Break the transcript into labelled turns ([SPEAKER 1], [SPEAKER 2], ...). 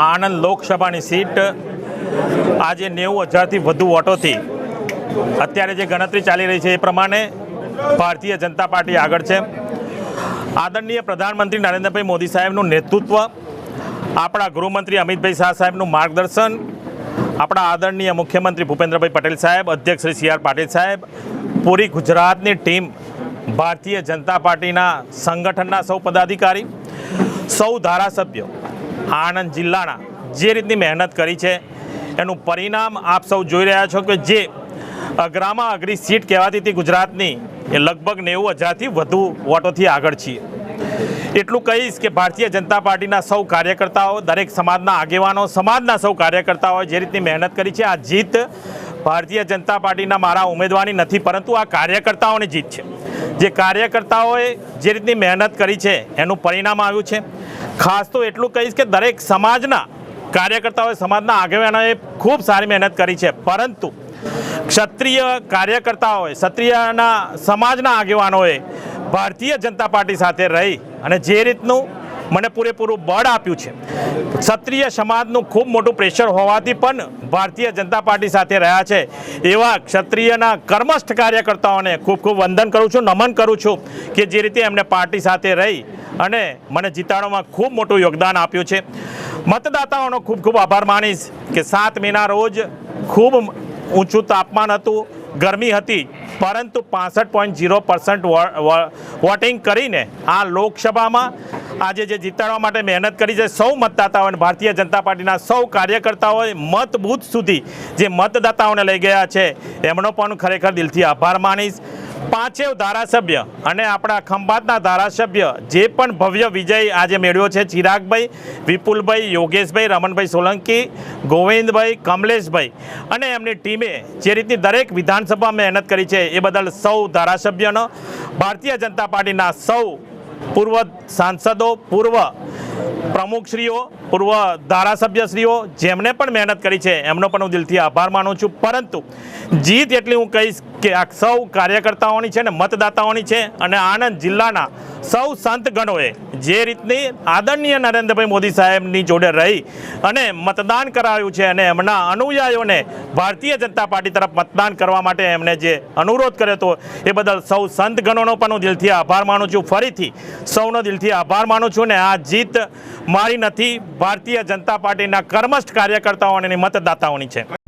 [SPEAKER 1] આણંદ લોકસભાની સીટ. આજે નેવું હજારથી વધુ વોટોથી અત્યારે જે ગણતરી ચાલી રહી છે એ પ્રમાણે ભારતીય જનતા પાર્ટી આગળ છે. આદરણીય પ્રધાનમંત્રી નરેન્દ્રભાઈ મોદી સાહેબનું નેતૃત્વ, આપણા ગૃહમંત્રી અમિતભાઈ શાહ સાહેબનું માર્ગદર્શન, આપણા આદરણીય મુખ્યમંત્રી ભૂપેન્દ્રભાઈ પટેલ સાહેબ, અધ્યક્ષ શ્રી સી આર પાટીલ સાહેબ, પૂરી ગુજરાતની ટીમ ભારતીય જનતા પાર્ટીના સંગઠનના સૌ પદાધિકારી, સૌ ધારાસભ્યો આણંદ જિલ્લાના જે રીતની મહેનત કરી છે, એનું પરિણામ આપ સૌ જોઈ રહ્યા છો કે જે અઘરામાં અઘરી સીટ કહેવાતી હતી ગુજરાતની, એ લગભગ નેવું હજારથી વધુ વોટોથી આગળ છીએ. એટલું કહીશ કે ભારતીય જનતા પાર્ટીના સૌ કાર્યકર્તાઓ, દરેક સમાજના આગેવાનો, સમાજના સૌ કાર્યકર્તાઓએ જે રીતની મહેનત કરી છે, આ જીત ભારતીય જનતા પાર્ટીના મારા ઉમેદવારની નથી, પરંતુ આ કાર્યકર્તાઓની જીત છે. જે કાર્યકર્તાઓએ જે રીતની મહેનત કરી છે, એનું પરિણામ આવ્યું છે. ખાસ તો એટલું કહીશ કે દરેક સમાજના કાર્યકર્તાઓએ, સમાજના આગેવાનોએ ખૂબ સારી મહેનત કરી છે. પરંતુ ક્ષત્રિય કાર્યકર્તાઓએ, ક્ષત્રિયના સમાજના આગેવાનોએ ભારતીય જનતા પાર્ટી સાથે રહી અને જે રીતનું મને પૂરેપૂરું બળ આપ્યું છે. ક્ષત્રિય સમાજનું ખૂબ મોટું પ્રેશર હોવાથી પણ ભારતીય જનતા પાર્ટી સાથે રહ્યા છે. એવા ક્ષત્રિયના કર્મસ્થ કાર્યકર્તાઓને ખૂબ ખૂબ વંદન કરું છું, નમન કરું છું કે જે રીતે એમને પાર્ટી સાથે રહી અને મને જીતાડવામાં ખૂબ મોટું યોગદાન આપ્યું છે. મતદાતાઓનો ખૂબ ખૂબ આભાર માનીશ કે સાત મહિના રોજ ખૂબ ઊંચું તાપમાન હતું, ગરમી હતી, પરંતુ પાસઠ પોઈન્ટ ઝીરો પર્સન્ટ વોટિંગ કરીને આ લોકસભામાં આજે જે જીતાડવા માટે મહેનત કરી છે સૌ મતદાતાઓને ભારતીય જનતા પાર્ટીના સૌ કાર્યકર્તાઓએ મત બૂથ સુધી જે મતદાતાઓને લઈ ગયા છે, એમનો પણ ખરેખર દિલથી આભાર માનીશ. પાંચેવ ધારાસભ્ય અને આપણા ખંભાતના ધારાસભ્ય જે પણ ભવ્ય વિજય આજે મેળવ્યો છે, ચિરાગભાઈ, વિપુલભાઈ, યોગેશભાઈ, રમણભાઈ સોલંકી, ગોવિંદભાઈ, કમલેશભાઈ અને એમની ટીમે જે રીતની દરેક વિધાનસભા મહેનત કરી છે, એ બદલ સૌ ધારાસભ્યનો, ભારતીય જનતા પાર્ટીના સૌ પૂર્વ સાંસદો, પૂર્વ પ્રમુખશ્રીઓ, પૂર્વ ધારાસભ્યશ્રીઓ જેમને પણ મહેનત કરી છે, એમનો પણ હું દિલથી આભાર માનું છું. પરંતુ જીત એટલી હું કહીશ કે આ સૌ કાર્યકર્તાઓની છે ને મતદાતાઓની છે અને આણંદ જિલ્લાના સૌ સંતગણોએ જે રીતની આદરણીય નરેન્દ્રભાઈ મોદી સાહેબની જોડે રહી અને મતદાન કરાવ્યું છે અને એમના અનુયાયીઓને ભારતીય જનતા પાર્ટી તરફ મતદાન કરવા માટે એમણે જે અનુરોધ કર્યો હતો, એ બદલ સૌ સંતગણોનો પણ હું દિલથી આભાર માનું છું. ફરીથી સૌનો દિલથી આભાર માનું છું ને આ જીત મારી નથી. ભારતીય જનતા પાર્ટીના કર્મસ્થ કાર્યકર્તાઓ અને મતદાતાઓની છે.